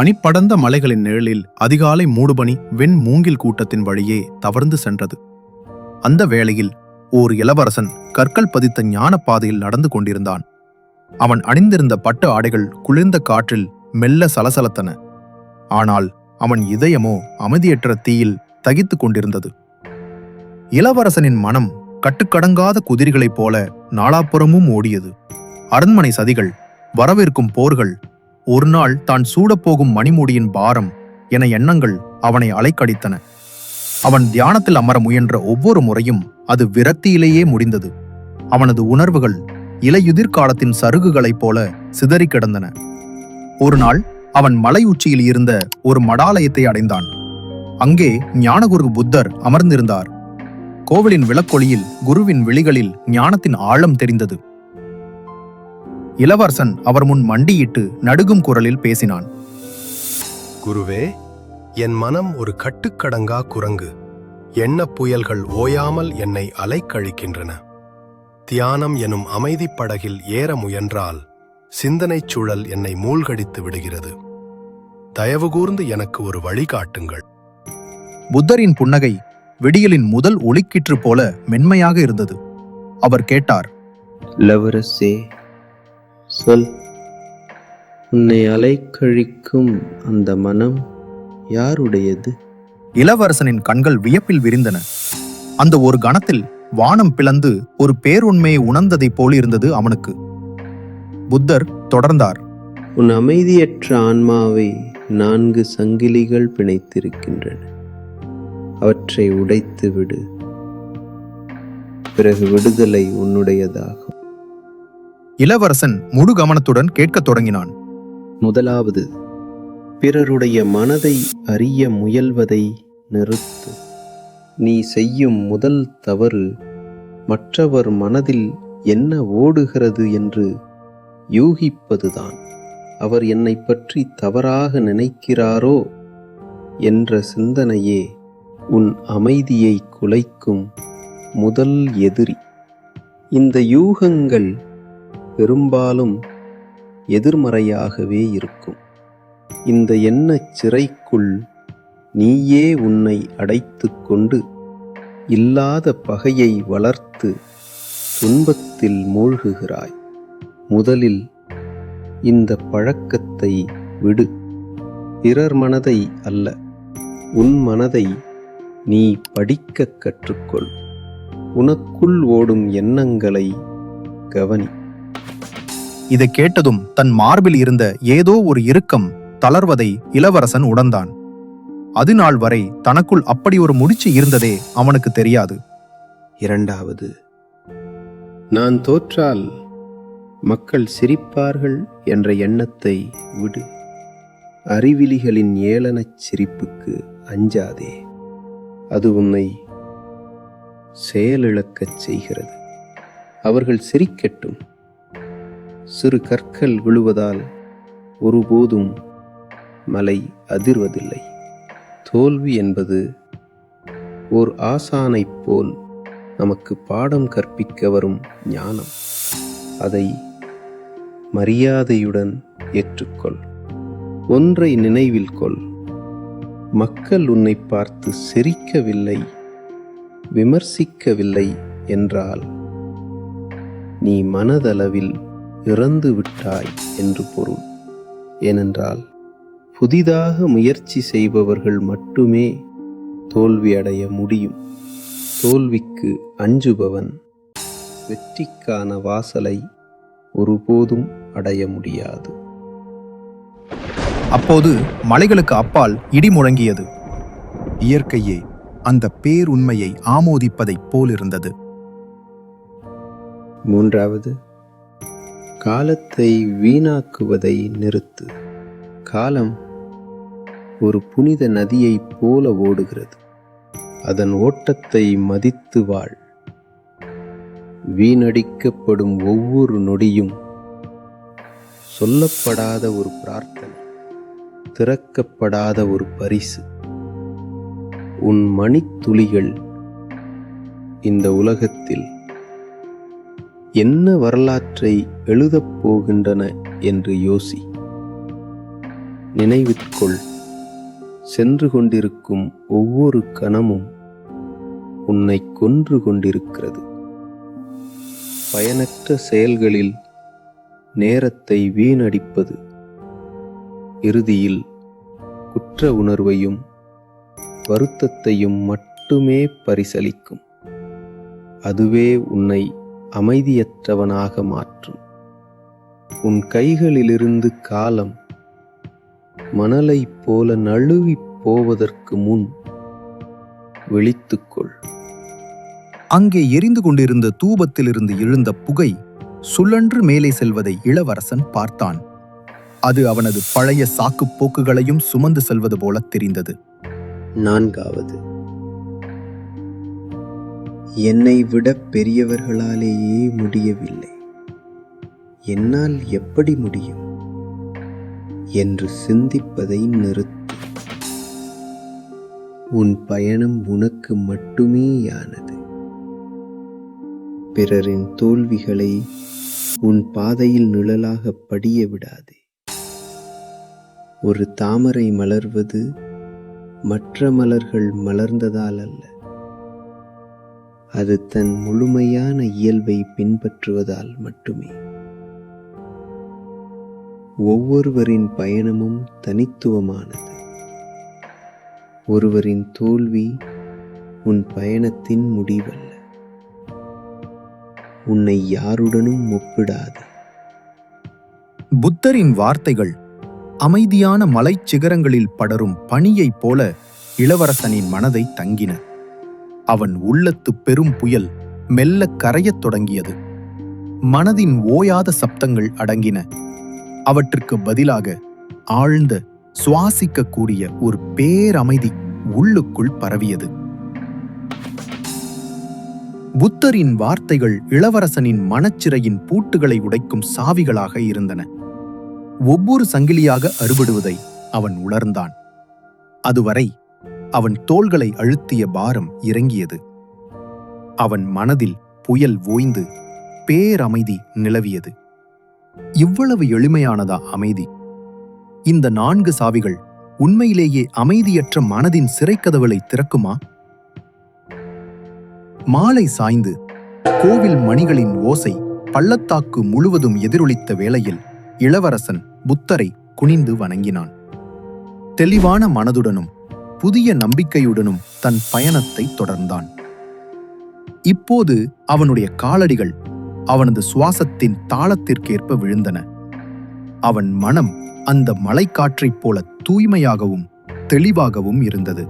பனிப்படர்ந்த மலைகளின் நிழலில் அதிகாலை மூடுபனி வெண் மூங்கில் கூட்டத்தின் வழியே தவர்ந்து சென்றது. அந்த வேளையில் ஓர் இளவரசன் கற்கள் பதித்த ஞான பாதையில் நடந்து கொண்டிருந்தான். அவன் அணிந்திருந்த பட்டு ஆடைகள் குளிர்ந்த காற்றில் மெல்ல சலசலத்தன. ஆனால் அவன் இதயமோ அமைதியற்ற தீயில் தகித்துக் கொண்டிருந்தது. இளவரசனின் மனம் கட்டுக்கடங்காத குதிரைகளைப் போல நாலாப்புறமும் ஓடியது. அரண்மனை சதிகள் வரவிருக்கும் போர்கள் ஒரு நாள் தான் சூடப்போகும் மணிமுடியின் பாரம் என எண்ணங்கள் அவனை அலைக்கடித்தன. அவன் தியானத்தில் அமர முயன்ற ஒவ்வொரு முறையும் அது விரக்தியிலேயே முடிந்தது. அவனது உணர்வுகள் இலையுதிர் காலத்தின் சருகுகளைப் போல சிதறிக் கிடந்தன. ஒரு நாள் அவன் மலை உச்சியில் இருந்த ஒரு மடாலயத்தை அடைந்தான். அங்கே ஞானகுரு புத்தர் அமர்ந்திருந்தார். கோவிலின் விளக்கொளியில் குருவின் விழிகளில் ஞானத்தின் ஆழம் தெரிந்தது. இளவரசன் அவர் முன் மண்டியிட்டு நடுகும் குரலில் பேசினான். குருவே என் மனம் ஒரு கட்டுக்கடங்கா குரங்கு. எண்ணப் புயல்கள் ஓயாமல் என்னை அலைக்கழிக்கின்றன. தியானம் எனும் அமைதிப் படகில் ஏற முயன்றால் சிந்தனைச் சுழல் என்னை மூழ்கடித்து விடுகிறது. தயவு கூர்ந்து எனக்கு ஒரு வழிகாட்டுங்கள் புத்தரின் புன்னகை விடியலின் முதல் ஒளிக்கிற்று போல மென்மையாக இருந்தது. அவர் கேட்டார் இளவரசே சொல். உன்னை அலைக்கழிக்கும் அந்த மனம் யாருடையது? இளவரசனின் கண்கள் வியப்பில் விரிந்தன. அந்த ஒரு கணத்தில் வானம் பிளந்து ஒரு பேருண்மையை உணர்ந்ததைப் போல் இருந்தது அவனுக்கு. புத்தர் தொடர்ந்தார். உன் அமைதியற்ற ஆன்மாவை நான்கு சங்கிலிகள் பிணைத்திருக்கின்றன. அவற்றை உடைத்து விடு பிறகு விடுதலை உன்னுடையதாகும். இளவரசன் முழு கவனத்துடன் கேட்கத் தொடங்கினான். முதலாவது பிறருடைய மனதை அறிய முயல்வதை நிறுத்து. நீ செய்யும் முதல் தவறு மற்றவர் மனதில் என்ன ஓடுகிறது என்று யூகிப்பதுதான். அவர் என்னை பற்றி தவறாக நினைக்கிறாரோ என்ற சிந்தனையே உன் அமைதியை குலைக்கும் முதல் எதிரி. இந்த யூகங்கள் பெரும்பாலும் எதிர்மறையாகவே இருக்கும். இந்த எண்ணச் சிறைக்குள் நீயே உன்னை அடைத்து கொண்டு இல்லாத பகையை வளர்த்து துன்பத்தில் மூழ்குகிறாய். முதலில் இந்த பழக்கத்தை விடு. பிறர் மனதை அல்ல உன் மனதை நீ படிக்கக் கற்றுக்கொள். உனக்குள் ஓடும் எண்ணங்களை கவனி. இதை கேட்டதும் தன் மார்பில் இருந்த ஏதோ ஒரு இறுக்கம் தளர்வதை இளவரசன் உணர்ந்தான். அதுநாள் வரை தனக்குள் அப்படி ஒரு முடிச்சு இருந்ததே அவனுக்கு தெரியாது. இரண்டாவது நான் தோற்றால் மக்கள் சிரிப்பார்கள் என்ற எண்ணத்தை விடு. அறிவிலிகளின் ஏளனச் சிரிப்புக்கு அஞ்சாதே. அது உன்னை செயலிழக்கச் செய்கிறது. அவர்கள் சிரிக்கட்டும். சிறு கற்கள் விழுவதால் ஒருபோதும் மலை அதிர்வதில்லை. தோல்வி என்பது ஓர் ஆசானைப் போல் நமக்கு பாடம் கற்பிக்க வரும் ஞானம். அதை மரியாதையுடன் ஏற்றுக்கொள். ஒன்றை நினைவில் கொள். மக்கள் உன்னை பார்த்து சிரிக்கவில்லை விமர்சிக்கவில்லை என்றால் நீ மனதளவில் இறந்து விட்டாய் என்று பொருள். ஏனென்றால் புதிதாக முயற்சி செய்பவர்கள் மட்டுமே தோல்வியடைய முடியும். தோல்விக்கு அஞ்சுபவன் வெற்றிக்கான வாசலை ஒருபோதும் அடைய முடியாது. அப்போது மலைகளுக்கு அப்பால் இடி முழங்கியது. இயற்கையே அந்த பேருண்மையை ஆமோதிப்பதைப் போலிருந்தது. மூன்றாவது காலத்தை வீணாக்குவதை நிறுத்து. காலம் ஒரு புனித நதியைப் போல ஓடுகிறது. அதன் ஓட்டத்தை மதித்து வாழ். வீணடிக்கப்படும் ஒவ்வொரு நொடியும் சொல்லப்படாத ஒரு பிரார்த்தனை திறக்கப்படாத ஒரு பரிசு. உன் மணித்துளிகள் இந்த உலகத்தில் என்ன வரலாற்றை எழுதப் போகின்றன என்று யோசி. நினைவிற்கொள் சென்று கொண்டிருக்கும் ஒவ்வொரு கணமும் உன்னை கொன்று கொண்டிருக்கிறது. பயனற்ற செயல்களில் நேரத்தை வீணடிப்பது. இறுதியில் குற்ற உணர்வையும் வருத்தத்தையும் மட்டுமே பரிசளிக்கும். அதுவே உன்னை அமைதியற்றவனாக மாற்றும். உன் கைகளிலிருந்து காலம் மணலைப் போல நழுவிப் போவதற்கு முன் விழித்துக்கொள். அங்கே எரிந்து கொண்டிருந்த தூபத்திலிருந்து எழுந்த புகை சுழன்று மேலே செல்வதை இளவரசன் பார்த்தான். அது அவனது பழைய சாக்குப் போக்குகளையும் சுமந்து செல்வது போல தெரிந்தது. நான்காவது. என்னை விட பெரியவர்களாலேயே முடியவில்லை. என்னால் எப்படி முடியும்? என்று சிந்திப்பதை நிறுத்து. உன் பயணம் உனக்கு மட்டுமேயானது. பிறரின் தோல்விகளை உன் பாதையில் நிழலாக படிய விடாதே. ஒரு தாமரை மலர்வது மற்ற மலர்கள் மலர்ந்ததால் அல்ல. அது தன் முழுமையான இயல்பை பின்பற்றுவதால் மட்டுமே. ஒவ்வொருவரின் பயணமும் தனித்துவமானது. ஒருவரின் தோல்வி உன் பயணத்தின் முடிவல்ல. உன்னை யாருடனும் ஒப்பிடாது. புத்தரின் வார்த்தைகள் அமைதியான மலைச் சிகரங்களில் படரும் பணியைப் போல இளவரசனின் மனதை தங்கின. அவன் உள்ளத்து பெரும் புயல் மெல்ல கரையத் தொடங்கியது. மனதின் ஓயாத சப்தங்கள் அடங்கின. அவற்றுக்கு பதிலாக ஆழ்ந்த சுவாசிக்கக்கூடிய ஒரு பேரமைதி உள்ளுக்குள் பரவியது. புத்தரின் வார்த்தைகள் இளவரசனின் மனச்சிறையின் பூட்டுகளை உடைக்கும் சாவிகளாக இருந்தன. ஒவ்வொரு சங்கிலியாக அறுபடுவதை அவன் உணர்ந்தான். அதுவரை அவன் தோள்களை அழுத்திய பாரம் இறங்கியது. அவன் மனதில் புயல் ஓய்ந்து பேரமைதி நிலவியது. இவ்வளவு எளிமையானதா அமைதி? இந்த நான்கு சாவிகள் உண்மையிலேயே அமைதியற்ற மனதின் சிறைக்கதவுகளை திறக்குமா? மாலை சாய்ந்து கோவில் மணிகளின் ஓசை பள்ளத்தாக்கு முழுவதும் எதிரொலித்த வேளையில் இளவரசன் புத்தரை குனிந்து வணங்கினான். தெளிவான மனதுடனும் புதிய நம்பிக்கையுடனும் தன் பயணத்தை தொடர்ந்தான். இப்போது அவனுடைய காலடிகள் அவனது சுவாசத்தின் தாளத்திற்கேற்ப விழுந்தன. அவன் மனம் அந்த மலைக்காற்றைப் போல தூய்மையாகவும் தெளிவாகவும் இருந்தது.